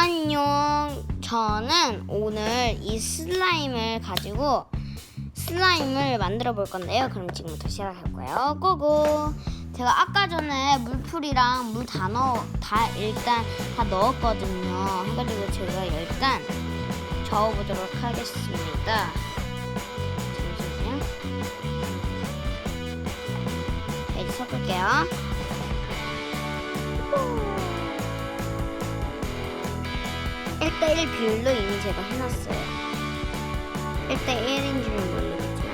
안녕. 저는 오늘 이 슬라임을 가지고 슬라임을 만들어 볼 건데요. 그럼 지금부터 시작할 거예요. 고고. 제가 아까 전에 물풀이랑 물 다 넣어 다 일단 다 넣었거든요. 해가지고 제가 일단 저어보도록 하겠습니다. 잠시만요. 자, 이제 섞을게요. 1대1 비율로 이미 제가 해놨어요. 1대1인 줄은 모르겠지만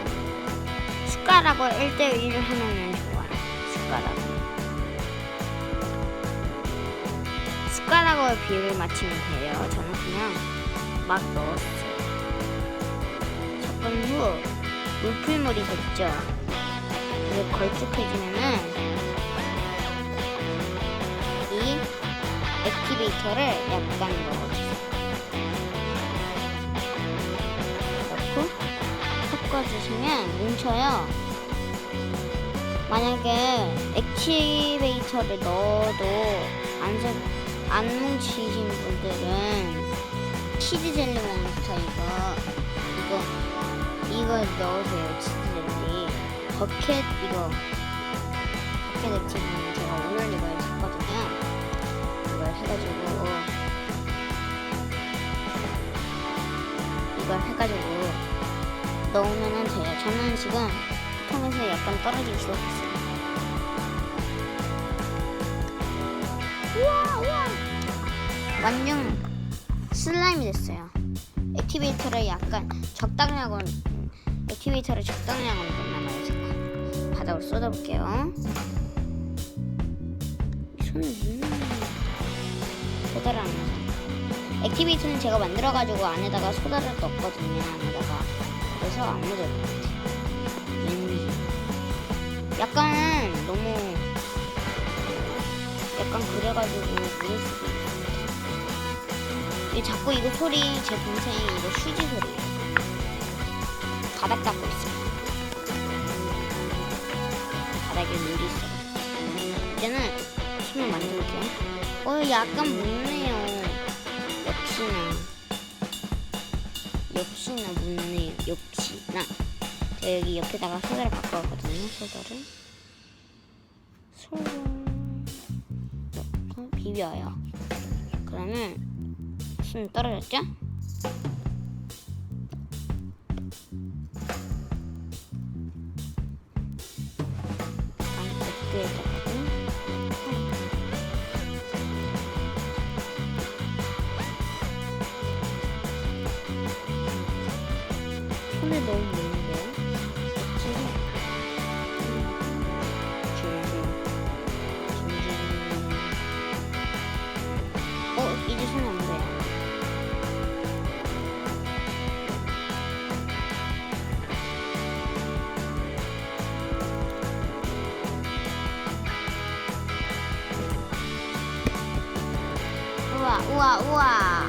숟가락으로 1대1을 하면 좋아요. 숟가락으로. 숟가락으로 비율을 맞추면 돼요. 저는 그냥 막 넣었어요. 섞은 후 물풀물이 됐죠. 이게 걸쭉해지면은 이 액티베이터를 약간 넣어주 섞어주시면 뭉쳐요. 만약에 액티베이터를 넣어도 안, 섞- 안 뭉치신 분들은 치즈 젤리 몬스터 이거 이거 이거 넣으세요 치즈 젤리 버켓 이거 버켓 액티는 제가 오늘 이걸 샀거든요. 이걸 해가지고 이걸 해가지고 넣으면 돼요. 저는 지금 통에서 약간 떨어지기 시작했어요. 우와 우와 완전 슬라임이 됐어요. 액티베이터를 약간 하고 액티베이터를 적당히 하고 제가 바닥으로 쏟아볼게요. 소다를 안 넣어서 액티비티는 제가 만들어가지고 안에다가 소다를 넣었거든요 안에다가 그래서 안 묻을 것 같아요. 왠지 약간 너무 약간 그래가지고 묻을 수도 있어요. 이 자꾸 이거 소리 제 동생이 이거 휴지 소리예요 바닥 닦고 있어요. 바닥에 물이 있어요. 이제는 손을 만져볼게요. 어 약간 묻네요. 역시나 역시나 묻네요 역시나 제가 여기 옆에다가 소다를 바꿔왔거든요 소다를 소다 넣고 비벼요. 그러면 손 떨어졌죠? 손에 너무? 지금 어 이제 손에 안 돼요. 우와 우와 우와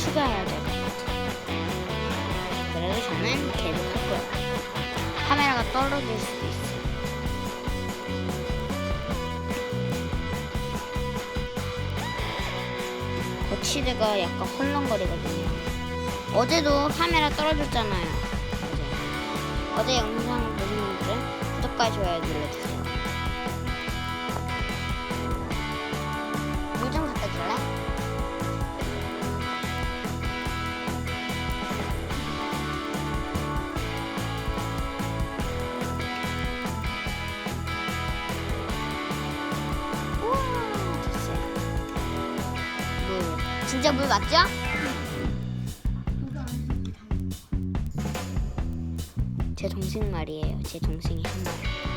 추가해야 될 것 같아요 그래도 저는 계속 할 거예요 카메라가 떨어질 수도 있어요 거치대가 약간 헐렁거리거든요 어제도 카메라 떨어졌잖아요. 어제. 어제 영상 보신 분들은 구독과 좋아요 눌러주세요. 진짜 물 맞죠? 제 동생 말이에요. 제 동생이 한 말.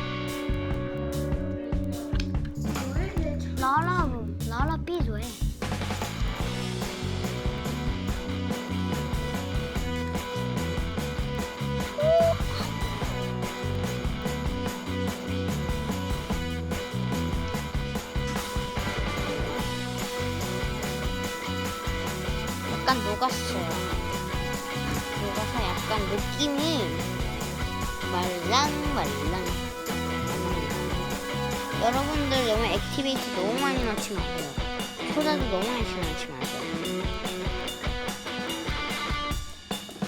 약간 녹았어요. 녹아서 약간 느낌이 말랑 말랑. 여러분들 너무 액티베이트 너무 많이 넣지 마세요. 소다도 너무 많이 넣지 마세요.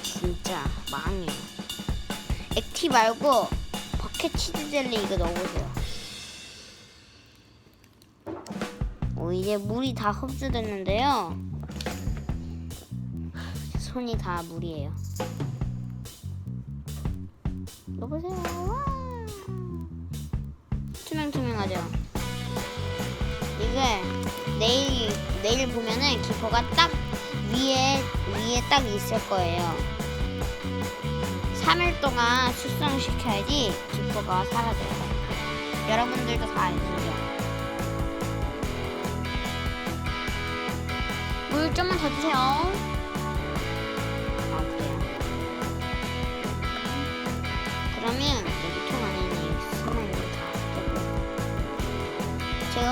진짜 망해요. 액티 말고 버켓 치즈 젤리 이거 넣어보세요. 오 이제 물이 다 흡수됐는데요 손이 다 물이에요 여보세요. 와. 투명투명하죠. 이게 내일 내일 보면은 기포가 딱 위에 위에 딱 있을 거예요. 3일 동안 숙성시켜야지 기포가 사라져요. 여러분들도 다 아시죠? 물 좀만 더 주세요.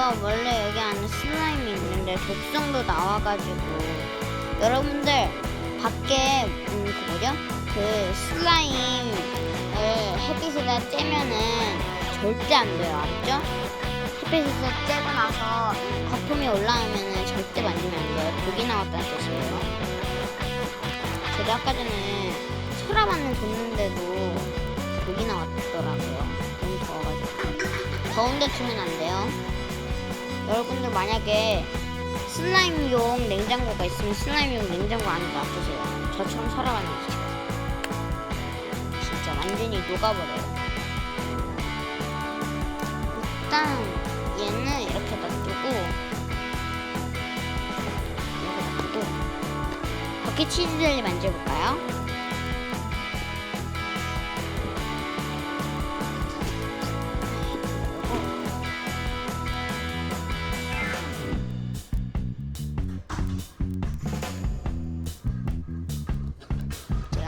제가 원래 여기 안에 슬라임이 있는데 독성도 나와가지고 여러분들 밖에 음, 그 뭐죠? 그 슬라임을 햇빛에다 쬐면은 절대 안 돼요 알았죠? 햇빛에서 쬐고 나서 거품이 올라오면은 절대 만지면 안 돼요 독이 나왔다는 뜻이에요 저도 아까 전에 소라반을 뒀는데도 독이 나왔더라고요. 너무 더워가지고. 더운데 두면 안 돼요. 여러분들 만약에 슬라임용 냉장고가 있으면 슬라임용 냉장고 안에 놔두세요. 저처럼 살아가는 거 진짜 완전히 녹아버려요. 일단 얘는 이렇게 놔두고 이렇게 놔두고 버킷 치즈 젤리 만져볼까요?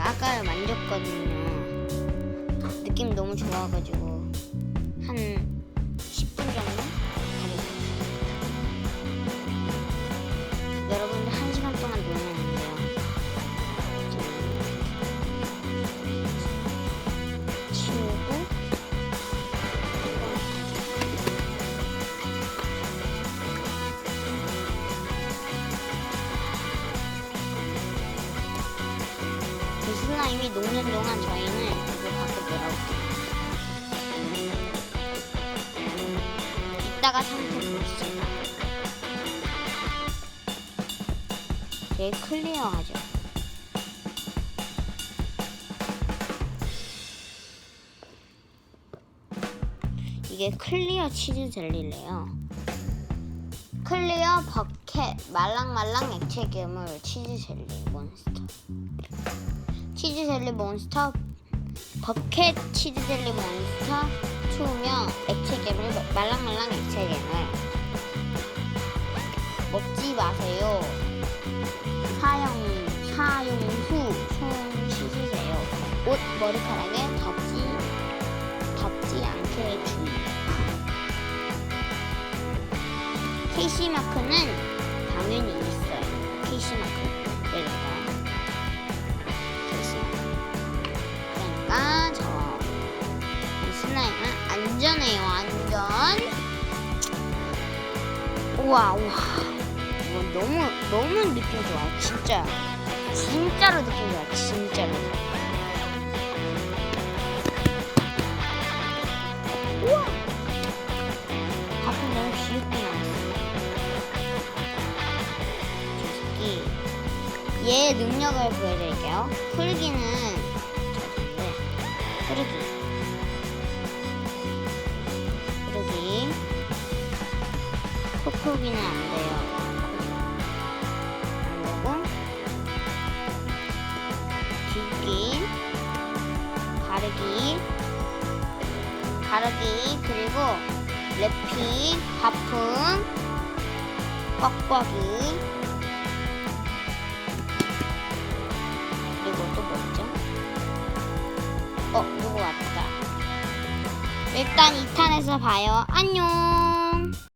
아까 만졌거든요. 느낌 너무 좋아가지고 슬라임이 녹는 동안 저희는 이거 갖고 놀아볼게요. 이따가 상태 보시죠. 되게 클리어하죠. 이게 클리어 치즈 젤리래요. 클리어 버켓 말랑말랑 액체 괴물 치즈 젤리 몬스터. 치즈 젤리 몬스터 버켓 치즈 젤리 몬스터 투명 액체 괴물 말랑말랑 액체 괴물 먹지 마세요. 사용 사용 후 손 씻으세요. 옷 머리카락에 닿지 닿지 않게 주의 KC 마크는 당연히 있어요. KC 마크 안전해요 안전. 우와 우와. 우와 너무 너무 느낌 좋아 진짜. 진짜로 느낌 좋아 진짜로. 우와. 밥은 너무 귀엽게 나왔어. 얘 능력을 보여드릴게요. 풀기는 흐르기, 흐르기, 콕콕이는 안 돼요. 안 되고 뒷기, 가르기, 가르기 그리고 랩핑, 바풍, 꽉꽉이. 그리고 또 뭐죠? 어, 누구 왔다. 일단 2탄에서 봐요. 안녕.